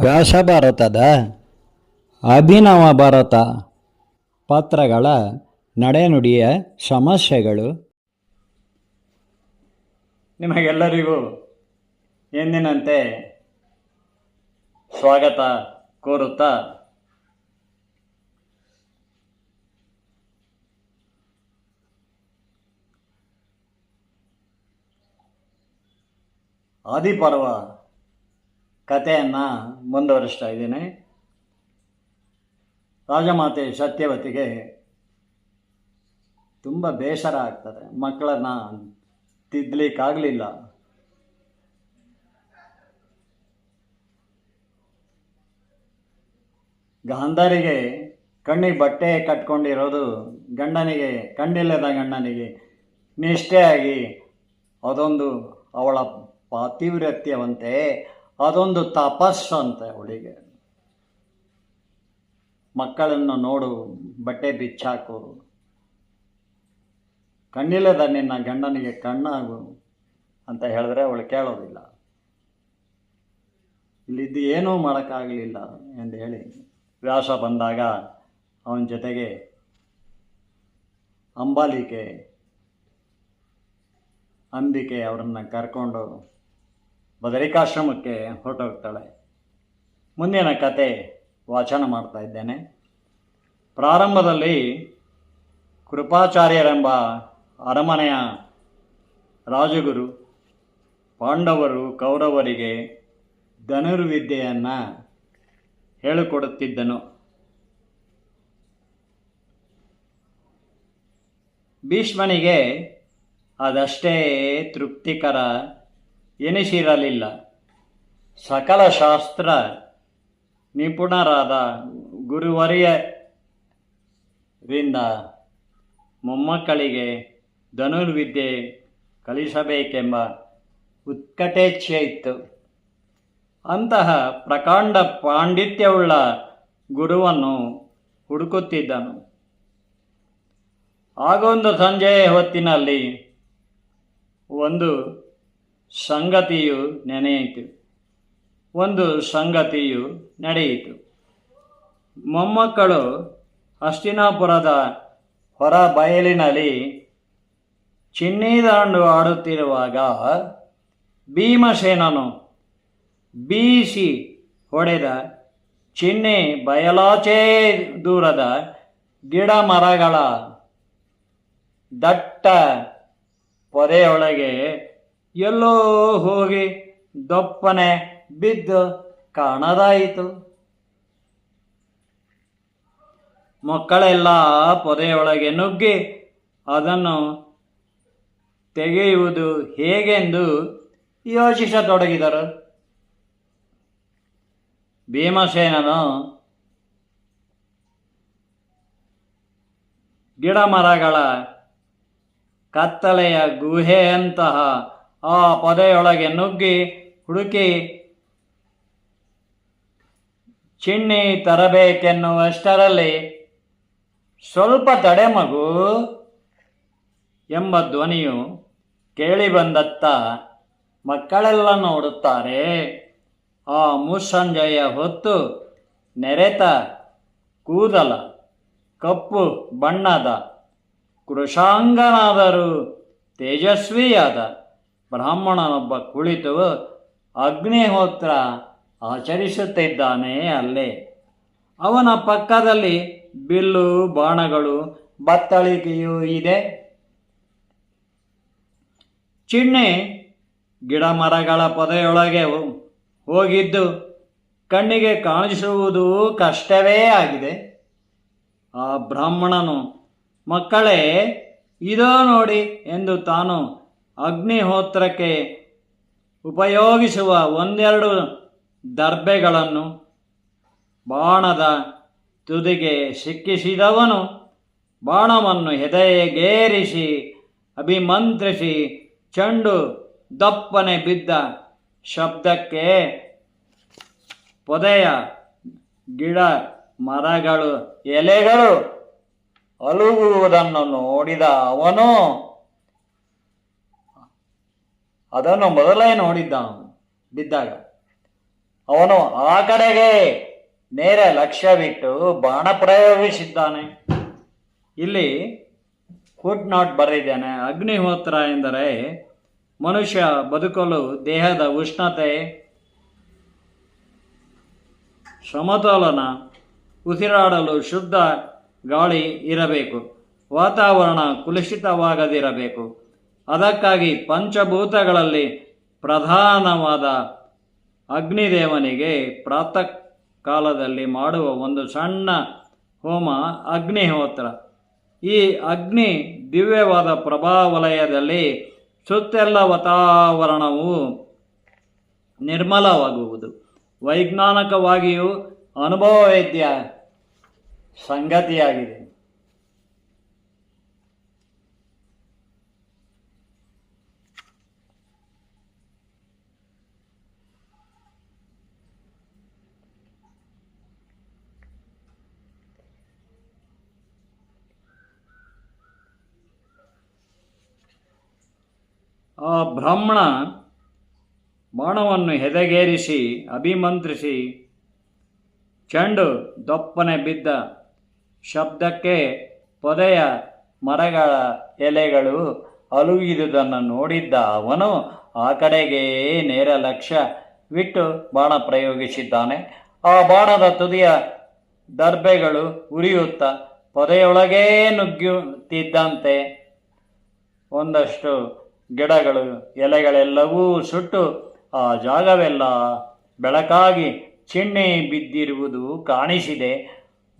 ವ್ಯಾಸ ಭಾರತದ ಅಭಿನವ ಭಾರತ ಪಾತ್ರಗಳ ನಡೆನುಡಿಯ ಸಮಸ್ಯೆಗಳು. ನಿಮಗೆಲ್ಲರಿಗೂ ಎಂದಿನಂತೆ ಸ್ವಾಗತ ಕೋರುತ್ತಾ ಆದಿಪರ್ವ ಕಥೆಯನ್ನು ಮುಂದುವರಿಸ್ತಾ ಇದ್ದೀನಿ ರಾಜಮಾತೆ ಸತ್ಯವತಿಗೆ ತುಂಬ ಬೇಸರ ಆಗ್ತದೆ. ಮಕ್ಕಳನ್ನು ತಿದ್ದಲಿಕ್ಕಾಗಲಿಲ್ಲ ಗಾಂಧಾರಿಗೆ ಕಣ್ಣಿಗೆ ಬಟ್ಟೆ ಕಟ್ಕೊಂಡಿರೋದು ಗಂಡನಿಗೆ, ಕಣ್ಣಿಲ್ಲದ ಗಂಡನಿಗೆ ನಿಷ್ಠೆಯಾಗಿ ಅದೊಂದು ಅವಳ ಪಾತಿವ್ರತ್ಯವಂತೆ, ಅದೊಂದು ತಪಸ್ಸು ಅಂತ ಅವಳಿಗೆ ಮಕ್ಕಳನ್ನು ನೋಡು, ಬಟ್ಟೆ ಬಿಚ್ಚಾಕು. ಕಣ್ಣಿಲ್ಲದ ನಿನ್ನ ಗಂಡನಿಗೆ ಕಣ್ಣಾಗು ಅಂತ ಹೇಳಿದ್ರೆ ಅವಳು ಕೇಳೋದಿಲ್ಲ. ಇಲ್ಲಿದ್ದು ಏನೂ ಮಾಡೋಕ್ಕಾಗಲಿಲ್ಲ ಎಂದು ಹೇಳಿ ವ್ಯಾಸ ಬಂದಾಗ ಅವನ ಜೊತೆಗೆ ಅಂಬಾಲಿಕೆ, ಅಂಬಿಕೆ ಅವರನ್ನು ಕರ್ಕೊಂಡು ಬದರಿಕಾಶ್ರಮಕ್ಕೆ ಹೊರಟೋಗ್ತಾಳೆ. ಮುಂದಿನ ಕತೆ ವಾಚನ ಮಾಡ್ತಾ ಇದ್ದೇನೆ. ಪ್ರಾರಂಭದಲ್ಲಿ ಕೃಪಾಚಾರ್ಯರೆಂಬ ಅರಮನೆಯ ರಾಜಗುರು ಪಾಂಡವರು ಕೌರವರಿಗೆ ಧನುರ್ವಿದ್ಯೆಯನ್ನು ಹೇಳಿಕೊಡುತ್ತಿದ್ದನು. ಭೀಷ್ಮನಿಗೆ ಅದಷ್ಟೇ ತೃಪ್ತಿಕರ ಎನಿಸಿರಲಿಲ್ಲ ಸಕಲ ಶಾಸ್ತ್ರ ನಿಪುಣರಾದ ಗುರುವರಿಯರಿಂದ ಮೊಮ್ಮಕ್ಕಳಿಗೆ ಧನುರ್ವಿದ್ಯೆ ಕಲಿಸಬೇಕೆಂಬ ಉತ್ಕಟೇಚ್ಛೆ ಇತ್ತು. ಅಂತಹ ಪ್ರಕಾಂಡ ಪಾಂಡಿತ್ಯವುಳ್ಳ ಗುರುವನ್ನು ಹುಡುಕುತ್ತಿದ್ದನು. ಆಗೊಂದು ಸಂಜೆಯ ಹೊತ್ತಿನಲ್ಲಿ ಒಂದು ಸಂಗತಿಯು ನೆನೆಯಿತು. ಒಂದು ಸಂಗತಿಯು ನಡೆಯಿತು. ಮೊಮ್ಮಕ್ಕಳು ಹಸ್ತಿನಾಪುರದ ಹೊರ ಬಯಲಿನಲ್ಲಿ ಚಿನ್ನಿದಾಂಡು ಆಡುತ್ತಿರುವಾಗ ಭೀಮಸೇನನು ಬೀಸಿ ಹೊಡೆದ ಚಿನ್ನೆ ಬಯಲಾಚೇ ದೂರದ ಗಿಡ ಮರಗಳ ದಟ್ಟ ಪೊದೆಯೊಳಗೆ ಎಲ್ಲೋ ಹೋಗಿ ದೊಪ್ಪನೆ ಬಿದ್ದು ಕಾಣದಾಯಿತು. ಮಕ್ಕಳೆಲ್ಲ ಪೊದೆಯೊಳಗೆ ನುಗ್ಗಿ ಅದನ್ನು ತೆಗೆಯುವುದು ಹೇಗೆಂದು ಯೋಚಿಸತೊಡಗಿದರು. ಭೀಮಸೇನನು ಗಿಡ ಮರಗಳ ಕತ್ತಲೆಯ ಗುಹೆಯಂತಹ ಆ ಪೊದೆಯೊಳಗೆ ನುಗ್ಗಿ ಹುಡುಕಿ ಚಿಣ್ಣಿ ತರಬೇಕೆನ್ನುವಷ್ಟರಲ್ಲಿ ಸ್ವಲ್ಪ ತಡೆ ಮಗು ಎಂಬ ಧ್ವನಿಯು ಕೇಳಿಬಂದತ್ತ ಮಕ್ಕಳೆಲ್ಲ ನೋಡುತ್ತಾರೆ. ಆ ಮುಸ್ಸಂಜೆಯ ಹೊತ್ತು ನೆರೆತ ಕೂದಲ, ಕಪ್ಪು ಬಣ್ಣದ, ಕೃಷಾಂಗನಾದರೂ ತೇಜಸ್ವಿಯಾದ. ಬ್ರಾಹ್ಮಣನೊಬ್ಬ ಕುಳಿತು ಅಗ್ನಿಹೋತ್ರ ಆಚರಿಸುತ್ತಿದ್ದಾನೆ ಅಲ್ಲೇ. ಅವನ ಪಕ್ಕದಲ್ಲಿ ಬಿಲ್ಲು, ಬಾಣಗಳು, ಬತ್ತಳಿಕೆಯೂ ಇದೆ. ಚಿಣ್ಣೆ ಗಿಡ ಮರಗಳ ಪೊದೆಯೊಳಗೆ ಹೋಗಿದ್ದು ಕಣ್ಣಿಗೆ ಕಾಣಿಸುವುದು ಕಷ್ಟವೇ ಆಗಿದೆ. ಆ ಬ್ರಾಹ್ಮಣನು, ಮಕ್ಕಳೇ, ಇದೋ ನೋಡಿ ಎಂದು ತಾನು ಅಗ್ನಿಹೋತ್ರಕ್ಕೆ ಉಪಯೋಗಿಸುವ ಒಂದೆರಡು ದರ್ಬೆಗಳನ್ನು ಬಾಣದ ತುದಿಗೆ ಸಿಕ್ಕಿಸಿದವನು ಬಾಣವನ್ನು ಹೆದೆಗೇರಿಸಿ ಅಭಿಮಂತ್ರಿಸಿ ಚೆಂಡು ದಪ್ಪನೆ ಬಿದ್ದ ಶಬ್ದಕ್ಕೆ ಪೊದೆಯ ಗಿಡ ಮರಗಳು ಎಲೆಗಳು ಅಲುಗುವುದನ್ನು ನೋಡಿದ ಅವನು ಅದನ್ನು ಮೊದಲೇ ನೋಡಿದ್ದ ಅವನು ಬಿದ್ದಾಗ, ಅವನು ಆ ಕಡೆಗೆ ನೇರ ಲಕ್ಷ್ಯ ಬಿಟ್ಟು ಬಾಣ ಪ್ರಯೋಗಿಸಿದ್ದಾನೆ. ಇಲ್ಲಿ ಫುಡ್ ನಾಟ್ ಬರೆದಿದ್ದಾನೆ, ಅಗ್ನಿಹೋತ್ರ ಎಂದರೆ ಮನುಷ್ಯ ಬದುಕಲು ದೇಹದ ಉಷ್ಣತೆ, ಸಮತೋಲನ, ಉಸಿರಾಡಲು ಶುದ್ಧ ಗಾಳಿ ಇರಬೇಕು, ವಾತಾವರಣ ಕುಲುಷಿತವಾಗದಿರಬೇಕು. ಅದಕ್ಕಾಗಿ ಪಂಚಭೂತಗಳಲ್ಲಿ ಪ್ರಧಾನವಾದ ಅಗ್ನಿದೇವನಿಗೆ ಪ್ರಾತಃ ಕಾಲದಲ್ಲಿ ಮಾಡುವ ಒಂದು ಸಣ್ಣ ಹೋಮ ಅಗ್ನಿಹೋತ್ರ. ಈ ಅಗ್ನಿ ದಿವ್ಯವಾದ ಪ್ರಭಾವಲಯದಲ್ಲಿ ಸುತ್ತೆಲ್ಲ ವಾತಾವರಣವು ನಿರ್ಮಲವಾಗುವುದು. ವೈಜ್ಞಾನಿಕವಾಗಿಯೂ ಅನುಭವವೇದ್ಯ ಸಂಗತಿಯಾಗಿದೆ. ಆ ಬ್ರಾಹ್ಮಣ ಬಾಣವನ್ನು ಹೆದಗೇರಿಸಿ, ಅಭಿಮಂತ್ರಿಸಿ, ಚೆಂಡು ದಪ್ಪನೆ ಬಿದ್ದ ಶಬ್ದಕ್ಕೆ ಪೊದೆಯ ಮರಗಳ ಎಲೆಗಳು ಅಲುಗಿದುದನ್ನು ನೋಡಿದ್ದ ಅವನು ಆ ಕಡೆಗೆ ನೇರ ಲಕ್ಷ್ಯ ವಿಟ್ಟು ಬಾಣ ಪ್ರಯೋಗಿಸಿದ್ದಾನೆ. ಆ ಬಾಣದ ತುದಿಯ ದರ್ಬೆಗಳು ಉರಿಯುತ್ತ ಪೊದೆಯೊಳಗೇ ನುಗ್ಗುತ್ತಿದ್ದಂತೆ ಒಂದಷ್ಟು ಗಿಡಗಳು, ಎಲೆಗಳೆಲ್ಲವೂ ಸುಟ್ಟು ಆ ಜಾಗವೆಲ್ಲ ಬೆಳಕಾಗಿ ಚಿಣ್ಣೆ ಬಿದ್ದಿರುವುದು ಕಾಣಿಸಿದೆ.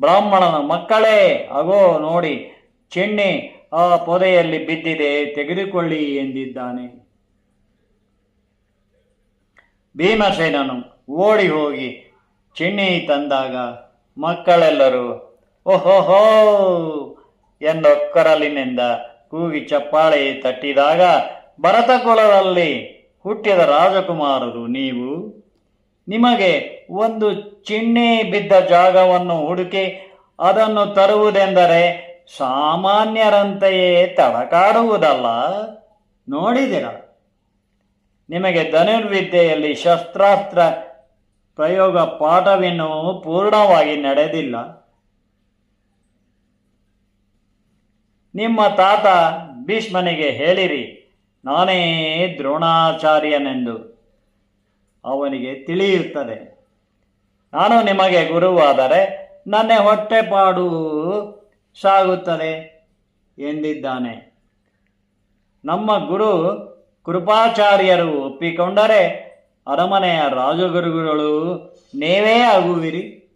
ಬ್ರಾಹ್ಮಣನ ಮಕ್ಕಳೇ, ಅಗೋ ನೋಡಿ, ಚಿಣ್ಣೆ ಆ ಪೊದೆಯಲ್ಲಿ ಬಿದ್ದಿದೆ, ತೆಗೆದುಕೊಳ್ಳಿ ಎಂದಿದ್ದಾನೆ. ಭೀಮಸೇನನು ಓಡಿ ಹೋಗಿ ಚಿಣ್ಣೆ ತಂದಾಗ ಮಕ್ಕಳೆಲ್ಲರೂ, ಓಹೋಹೋ! ಎಂದೊಕ್ಕರಲಿನಿಂದ ಕೂಗಿ ಚಪ್ಪಾಳೆ ತಟ್ಟಿದಾಗ ಭರತ ಕುಲದಲ್ಲಿ ಹುಟ್ಟಿದ ರಾಜಕುಮಾರರು ನೀವು. ನಿಮಗೆ ಒಂದು ಚಿಣ್ಣೆ ಬಿದ್ದ ಜಾಗವನ್ನು ಹುಡುಕಿ ಅದನ್ನು ತರುವುದೆಂದರೆ ಸಾಮಾನ್ಯರಂತೆಯೇ ತಡಕಾಡುವುದಲ್ಲ. ನೋಡಿದಿರ ನಿಮಗೆ ಧನುರ್ವಿದ್ಯೆಯಲ್ಲಿ ಶಸ್ತ್ರಾಸ್ತ್ರ ಪ್ರಯೋಗ ಪಾಠವಿನ್ನೂ ಪೂರ್ಣವಾಗಿ ನಡೆದಿಲ್ಲ. ನಿಮ್ಮ ತಾತ ಭೀಷ್ಮನಿಗೆ ಹೇಳಿರಿ. ನಾನೇ ದ್ರೋಣಾಚಾರ್ಯನೆಂದು ಅವನಿಗೆ ತಿಳಿಯುತ್ತದೆ. ನಾನು ನಿಮಗೆ ಗುರುವಾದರೆ ನನ್ನ ಹೊಟ್ಟೆಪಾಡು ಸಾಗುತ್ತದೆ ಎಂದಿದ್ದಾನೆ. ನಮ್ಮ ಗುರು ಕೃಪಾಚಾರ್ಯರು ಒಪ್ಪಿಕೊಂಡರೆ ಅರಮನೆಯ ರಾಜಗುರುಗಳು ನೀವೇ ಆಗುವಿರಿ.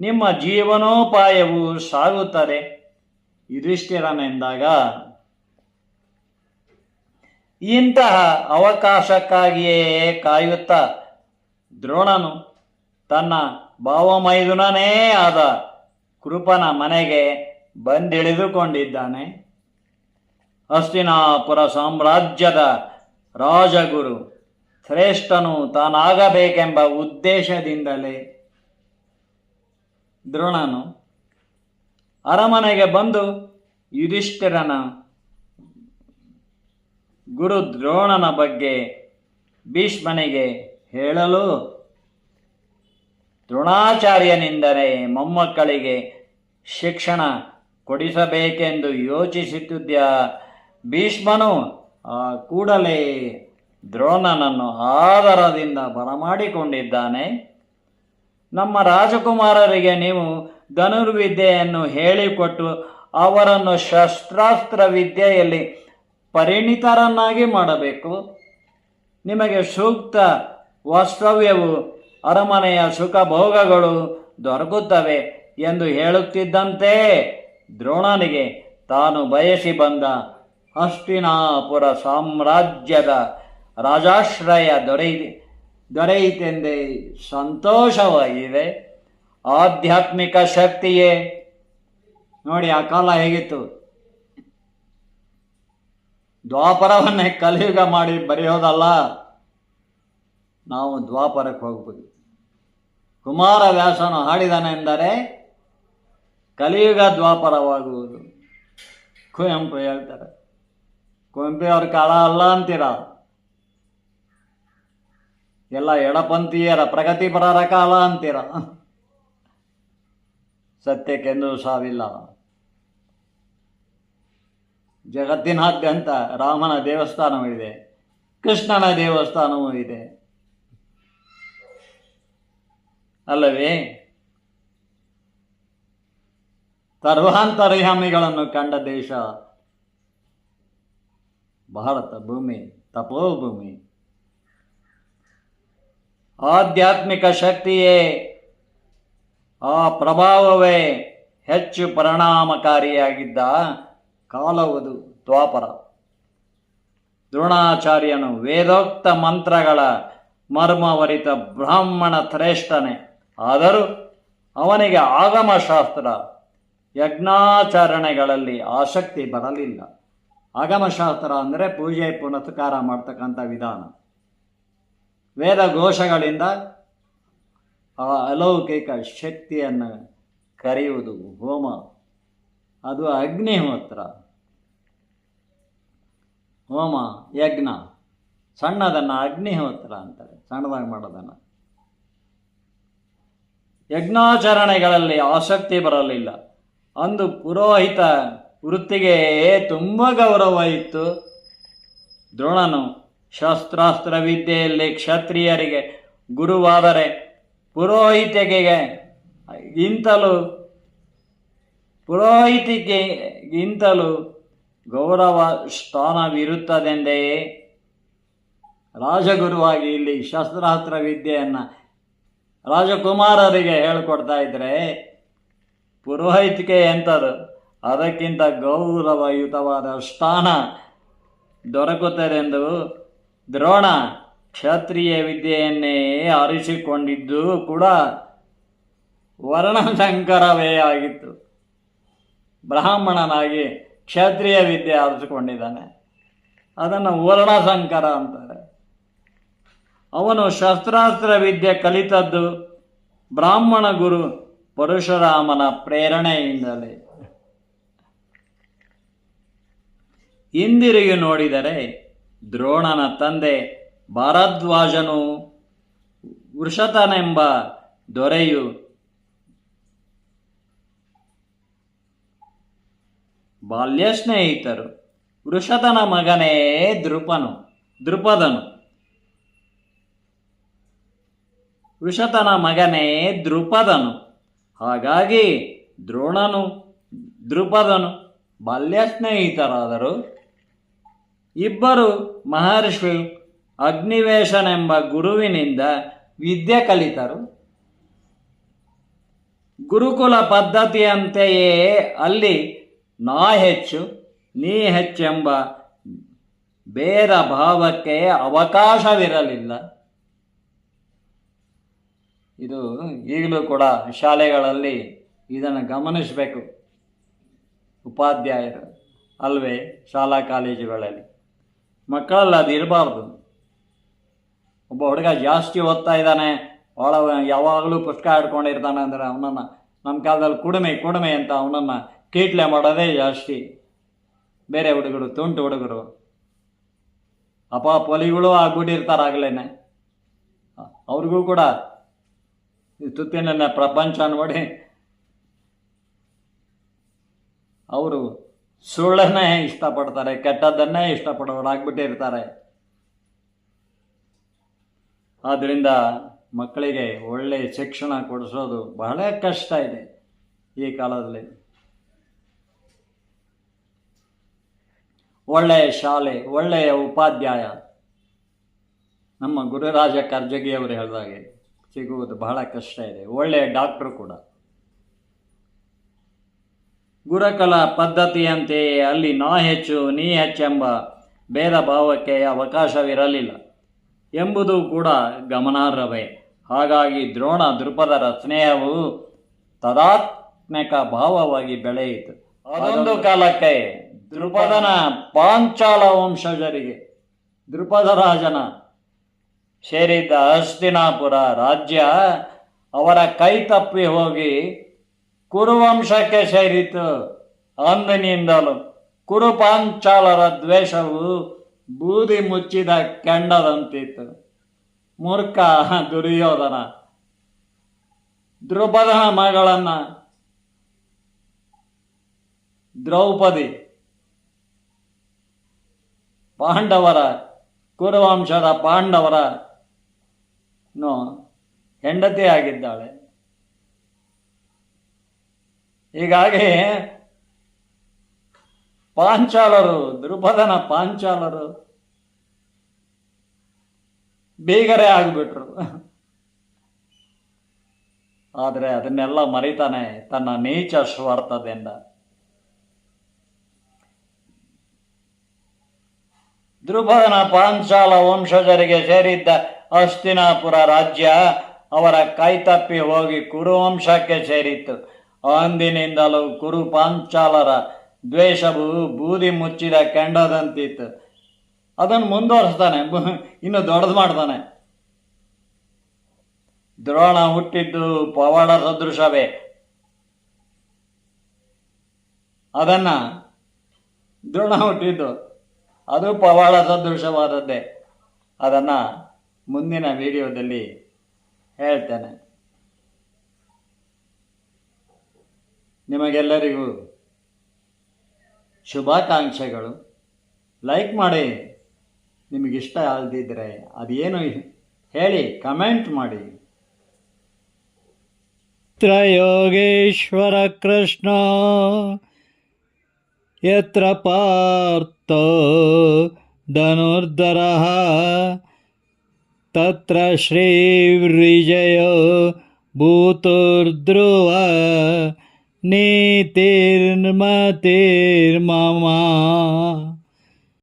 ನಿಮ್ಮ ಜೀವನೋಪಾಯವು ಸಾಗುತ್ತದೆ. ಯುಧಿಷ್ಠಿರನೆಂದಾಗ ಇಂತಹ ಅವಕಾಶಕ್ಕಾಗಿಯೇ ಕಾಯುತ್ತಾ ದ್ರೋಣನು ತನ್ನ ಭಾವಮೈದುನನೇ ಆದ ಕೃಪನ ಮನೆಗೆ ಬಂದಿಳಿದುಕೊಂಡಿದ್ದಾನೆ. ಹಸ್ತಿನಾಪುರ ಸಾಮ್ರಾಜ್ಯದ ರಾಜಗುರು ಶ್ರೇಷ್ಠನು ತಾನಾಗಬೇಕೆಂಬ ಉದ್ದೇಶದಿಂದಲೇ ದ್ರೋಣನು ಅರಮನೆಗೆ ಬಂದು ಯುಧಿಷ್ಠಿರನ ಗುರು ದ್ರೋಣನ ಬಗ್ಗೆ ಭೀಷ್ಮನಿಗೆ ಹೇಳಲು ದ್ರೋಣಾಚಾರ್ಯನಿಂದಲೇ ಮೊಮ್ಮಕ್ಕಳಿಗೆ ಶಿಕ್ಷಣ ಕೊಡಿಸಬೇಕೆಂದು ಯೋಚಿಸುತ್ತಿದ್ದ ಭೀಷ್ಮನು ಕೂಡಲೇ ದ್ರೋಣನನ್ನು ಆದರದಿಂದ ಬರಮಾಡಿಕೊಂಡಿದ್ದಾನೆ. ನಮ್ಮ ರಾಜಕುಮಾರರಿಗೆ ನೀವು ಧನುರ್ವಿದ್ಯೆಯನ್ನು ಹೇಳಿಕೊಟ್ಟು ಅವರನ್ನು ಶಸ್ತ್ರಾಸ್ತ್ರ ವಿದ್ಯೆಯಲ್ಲಿ ಪರಿಣಿತರನ್ನಾಗಿ ಮಾಡಬೇಕು. ನಿಮಗೆ ಸೂಕ್ತ ವಾಸ್ತವ್ಯವು, ಅರಮನೆಯ ಸುಖ ಭೋಗಗಳು ದೊರಕುತ್ತವೆ ಎಂದು ಹೇಳುತ್ತಿದ್ದಂತೆ ದ್ರೋಣನಿಗೆ ತಾನು ಬಯಸಿ ಬಂದ ಹಸ್ತಿನಾಪುರ ಸಾಮ್ರಾಜ್ಯದ ರಾಜಾಶ್ರಯ ದೊರೆಯಿ ದೊರೆಯಿತೆಂದೇ ಸಂತೋಷವಾಗಿದೆ. ಆಧ್ಯಾತ್ಮಿಕ ಶಕ್ತಿಯೇ, ನೋಡಿ ಆ ಕಾಲ ಹೇಗಿತ್ತು? ದ್ವಾಪರವನ್ನೇ ಕಲಿಯುಗ ಮಾಡಿ ಬರೆಯೋದಲ್ಲ, ನಾವು ದ್ವಾಪರಕ್ಕೆ ಹೋಗ್ಬೋದು. ಕುಮಾರವ್ಯಾಸನು ಹಾಡಿದನೆಂದರೆ, ಕಲಿಯುಗ ದ್ವಾಪರವಾಗುವುದು. ಕುವೆಂಪು ಹೇಳ್ತಾರೆ. ಕುಂಪಿಯವ್ರ ಕಾಲ ಅಲ್ಲ ಅಂತೀರ? ಎಲ್ಲ ಎಡಪಂಥೀಯರ ಪ್ರಗತಿಪರರ ಕಾಲ ಅಂತೀರ? ಸತ್ಯಕ್ಕೆಂದು ಸಾವಿಲ್ಲ. ಜಗತ್ತಿನಾದ್ಯಂತ ರಾಮನ ದೇವಸ್ಥಾನವೂ ಇದೆ, ಕೃಷ್ಣನ ದೇವಸ್ಥಾನವೂ ಇದೆ. ಅಲ್ಲವೇ? ಸರ್ವಾಂತರ್ಯಾಮಿಗಳನ್ನು ಕಂಡ ದೇಶ ಭಾರತ ಭೂಮಿ, ತಪೋಭೂಮಿ. ಆಧ್ಯಾತ್ಮಿಕ ಶಕ್ತಿಯೇ ಆ ಪ್ರಭಾವವೇ ಹೆಚ್ಚು ಪರಿಣಾಮಕಾರಿಯಾಗಿದ್ದ ಕಾಲವದು ದ್ವಾಪರ. ದ್ರೋಣಾಚಾರ್ಯನು ವೇದೋಕ್ತ ಮಂತ್ರಗಳ ಮರ್ಮವರಿತ ಬ್ರಾಹ್ಮಣ ಶ್ರೇಷ್ಠನೆ. ಆದರೂ ಅವನಿಗೆ ಆಗಮಶಾಸ್ತ್ರ, ಯಜ್ಞಾಚರಣೆಗಳಲ್ಲಿ ಆಸಕ್ತಿ ಬರಲಿಲ್ಲ. ಆಗಮಶಾಸ್ತ್ರ ಅಂದರೆ ಪೂಜೆ, ಪುನಸ್ಕಾರ ಮಾಡ್ತಕ್ಕಂಥ ವಿಧಾನ. ವೇದ ಘೋಷಗಳಿಂದ ಆ ಅಲೌಕಿಕ ಶಕ್ತಿಯನ್ನು ಕರೆಯುವುದು ಹೋಮ. ಅದು ಅಗ್ನಿಹೋತ್ರ. ಹೋಮ, ಯಜ್ಞ, ಸಣ್ಣದನ್ನು ಅಗ್ನಿಹೋತ್ರ ಅಂತಾರೆ, ಸಣ್ಣದಾಗಿ ಮಾಡೋದನ್ನು. ಯಜ್ಞಾಚರಣೆಗಳಲ್ಲಿ ಆಸಕ್ತಿ ಬರಲಿಲ್ಲ. ಅಂದು ಪುರೋಹಿತ ವೃತ್ತಿಗೆ ತುಂಬ ಗೌರವ ಇತ್ತು. ದ್ರೋಣನು ಶಸ್ತ್ರಾಸ್ತ್ರ ವಿದ್ಯೆಯಲ್ಲಿ ಕ್ಷತ್ರಿಯರಿಗೆ ಗುರುವಾದರೆ ಪುರೋಹಿತಿಕೆಗೆ ಗಿಂತಲೂ ಪುರೋಹಿತಿಕೆಗಿಂತಲೂ ಗೌರವ ಸ್ಥಾನವಿರುತ್ತದೆಂದೆಯೇ ರಾಜಗುರುವಾಗಿ ಇಲ್ಲಿ ಶಸ್ತ್ರಾಸ್ತ್ರ ವಿದ್ಯೆಯನ್ನು ರಾಜಕುಮಾರರಿಗೆ ಹೇಳಿಕೊಡ್ತಾ ಇದ್ದರೆ ಪುರೋಹಿತಿಕೆ ಎಂಥದ್ದು ಅದಕ್ಕಿಂತ ಗೌರವಯುತವಾದ ಸ್ಥಾನ ದೊರಕುತ್ತದೆಂದು ದ್ರೋಣ ಕ್ಷತ್ರಿಯ ವಿದ್ಯೆಯನ್ನೇ ಆರಿಸಿಕೊಂಡಿದ್ದು ಕೂಡ ವರ್ಣಶಂಕರವೇ ಆಗಿತ್ತು. ಬ್ರಾಹ್ಮಣನಾಗಿ ಕ್ಷತ್ರಿಯ ವಿದ್ಯೆ ಆರಿಸಿಕೊಂಡಿದ್ದಾನೆ. ಅದನ್ನು ವರ್ಣಸಂಕರ ಅಂತಾರೆ. ಅವನು ಶಸ್ತ್ರಾಸ್ತ್ರ ವಿದ್ಯೆ ಕಲಿತದ್ದು ಬ್ರಾಹ್ಮಣ ಗುರು ಪರಶುರಾಮನ ಪ್ರೇರಣೆಯಿಂದಲೇ. ಹಿಂದಿರುಗಿ ನೋಡಿದರೆ ದ್ರೋಣನ ತಂದೆ ಭಾರದ್ವಾಜನು ವೃಷತನೆಂಬ ದೊರೆಯು ಬಾಲ್ಯ ಸ್ನೇಹಿತರು. ವೃಷತನ ಮಗನೇ ದೃಪನು, ದೃಪದನು. ವೃಷತನ ಮಗನೇ ದೃಪದನು. ಹಾಗಾಗಿ ದ್ರೋಣನು, ದೃಪದನು, ಬಾಲ್ಯ ಸ್ನೇಹಿತರಾದರು. ಇಬ್ಬರು ಮಹರ್ಷಿ ಅಗ್ನಿವೇಶನೆಂಬ ಗುರುವಿನಿಂದ ವಿದ್ಯೆ ಕಲಿತರು. ಗುರುಕುಲ ಪದ್ಧತಿಯಂತೆಯೇ ಅಲ್ಲಿ ನಾ ಹೆಚ್ಚು, ನೀ ಹೆಚ್ಚೆಂಬ ಬೇರ ಭಾವಕ್ಕೆ ಅವಕಾಶವಿರಲಿಲ್ಲ. ಇದು ಈಗಲೂ ಕೂಡ ಶಾಲೆಗಳಲ್ಲಿ ಇದನ್ನು ಗಮನಿಸಬೇಕು ಉಪಾಧ್ಯಾಯರು ಅಲ್ವೇ ಶಾಲಾ ಕಾಲೇಜುಗಳಲ್ಲಿ. ಮಕ್ಕಳಲ್ಲಿ ಅದು ಇರಬಾರ್ದು. ಒಬ್ಬ ಹುಡುಗ ಜಾಸ್ತಿ ಓದ್ತಾ ಇದ್ದಾನೆ ಭಾಳ ಯಾವಾಗಲೂ ಪುಸ್ತಕ ಹಿಡ್ಕೊಂಡಿರ್ತಾನೆ ಅಂದರೆ ಅವನನ್ನು ನಮ್ಮ ಕಾಲದಲ್ಲಿ ಕುಡಿಮೆ ಕುಡಿಮೆ ಅಂತ ಅವನನ್ನು ಕೀಟ್ಲೆ ಮಾಡೋದೇ ಜಾಸ್ತಿ. ಬೇರೆ ಹುಡುಗರು, ತುಂಟು ಹುಡುಗರು. ಅಪ ಪೊಲಿಗಳು ಆಗ್ಬಿಟ್ಟಿರ್ತಾರೆ ಆಗ್ಲೇನೆ. ಅವ್ರಿಗೂ ಕೂಡ ತುತ್ತಿನ ಪ್ರಪಂಚ ನೋಡಿ ಅವರು ಸುಳ್ಳನ್ನೇ ಇಷ್ಟಪಡ್ತಾರೆ, ಕೆಟ್ಟದ್ದನ್ನೇ ಇಷ್ಟಪಡೋರು ಆಗ್ಬಿಟ್ಟಿರ್ತಾರೆ ಆದ್ದರಿಂದ ಮಕ್ಕಳಿಗೆ ಒಳ್ಳೆಯ ಶಿಕ್ಷಣ ಕೊಡಿಸೋದು ಬಹಳ ಕಷ್ಟ ಇದೆ ಈ ಕಾಲದಲ್ಲಿ. ಒಳ್ಳೆಯ ಶಾಲೆ, ಒಳ್ಳೆಯ ಉಪಾಧ್ಯಾಯ. ನಮ್ಮ ಗುರುರಾಜ ಕರ್ಜಗಿಯವರು ಹೇಳಿದಾಗೆ ಸಿಗುವುದು ಬಹಳ ಕಷ್ಟ ಇದೆ. ಒಳ್ಳೆಯ ಡಾಕ್ಟ್ರು ಕೂಡ. ಗುರುಕಲ ಪದ್ಧತಿಯಂತೆಯೇ ಅಲ್ಲಿ ನಾ ಹೆಚ್ಚು, ನೀ ಹೆಚ್ಚೆಂಬ ಭೇದ ಭಾವಕ್ಕೆ ಅವಕಾಶವಿರಲಿಲ್ಲ ಎಂಬುದು ಕೂಡ ಗಮನಾರ್ಹವೇ. ಹಾಗಾಗಿ ದ್ರೋಣ ದೃಪದರ ಸ್ನೇಹವು ತದಾತ್ಮಕ ಭಾವವಾಗಿ ಬೆಳೆಯಿತು. ಅದೊಂದು ಕಾಲಕ್ಕೆ ದೃಪದನ ಪಾಂಚಾಲ ವಂಶಜರಿಗೆ ದೃಪದ ರಾಜನ ಸೇರಿದ್ದ ಹಸ್ತಿನಾಪುರ ರಾಜ್ಯ ಅವರ ಕೈ ತಪ್ಪಿ ಹೋಗಿ ಕುರುವಂಶಕ್ಕೆ ಸೇರಿತು. ಅಂದಿನಿಂದಲೂ ಕುರುಪಾಂಚಾಲರ ದ್ವೇಷವು ಬೂದಿ ಮುಚ್ಚಿದ ಕೆಂಡದಂತಿತ್ತು. ಮೂರ್ಖ ದುರ್ಯೋಧನ ದೃಪದ ಮಗಳನ್ನ ದ್ರೌಪದಿ ಪಾಂಡವರ, ಕುರುವಂಶದ ಪಾಂಡವರ ಹೆಂಡತಿ ಆಗಿದ್ದಾಳೆ. ಹೀಗಾಗಿ ಪಾಂಚಾಲರು, ದ್ರುಪದನ ಪಾಂಚಾಲರು, ಬೀಗರೇ ಆಗ್ಬಿಟ್ರು. ಆದರೆ ಅದನ್ನೆಲ್ಲ ಮರಿತಾನೆ ತನ್ನ ನೀಚ ಸ್ವಾರ್ಥದಿಂದ. ದ್ರುಪದನ ಪಾಂಚಾಲ ವಂಶಜರಿಗೆ ಸೇರಿದ್ದ ಅಸ್ತಿನಾಪುರ ರಾಜ್ಯ ಅವರ ಕೈತಪ್ಪಿ ಹೋಗಿ ಕುರುವಂಶಕ್ಕೆ ಸೇರಿತ್ತು. ಅಂದಿನಿಂದಲೂ ಕುರು ಪಾಂಚಾಲರ ದ್ವೇಷವು ಬೂದಿ ಮುಚ್ಚಿದ ಕೆಂಡದಂತಿತ್ತು. ಅದನ್ನು ಮುಂದುವರಿಸ್ತಾನೆ. ಇನ್ನು ದೊಡ್ಡದು ಮಾಡ್ತಾನೆ. ದ್ರೋಣ ಹುಟ್ಟಿದ್ದು ಪವಾಡ ಸದೃಶವೇ. ಅದನ್ನ ದ್ರೋಣ ಹುಟ್ಟಿದ್ದು ಅದು ಪವಾಡ ಸದೃಶವಾದದ್ದೇ. ಅದನ್ನು ಮುಂದಿನ ವಿಡಿಯೋದಲ್ಲಿ ಹೇಳ್ತೇನೆ. ನಿಮಗೆಲ್ಲರಿಗೂ ಶುಭಾಕಾಂಕ್ಷೆಗಳು. ಲೈಕ್ ಮಾಡಿ. ನಿಮಗಿಷ್ಟ ಆಗದಿದ್ದರೆ ಅದೇನು ಹೇಳಿ, ಕಮೆಂಟ್ ಮಾಡಿ. ತ್ರಯೋಗೇಶ್ವರ ಕೃಷ್ಣ. यत्र पार्थ धनुर्धरः तत्र श्रीऋजयो भूतुर्ध्रुव नीतिर्मतिर्ममा।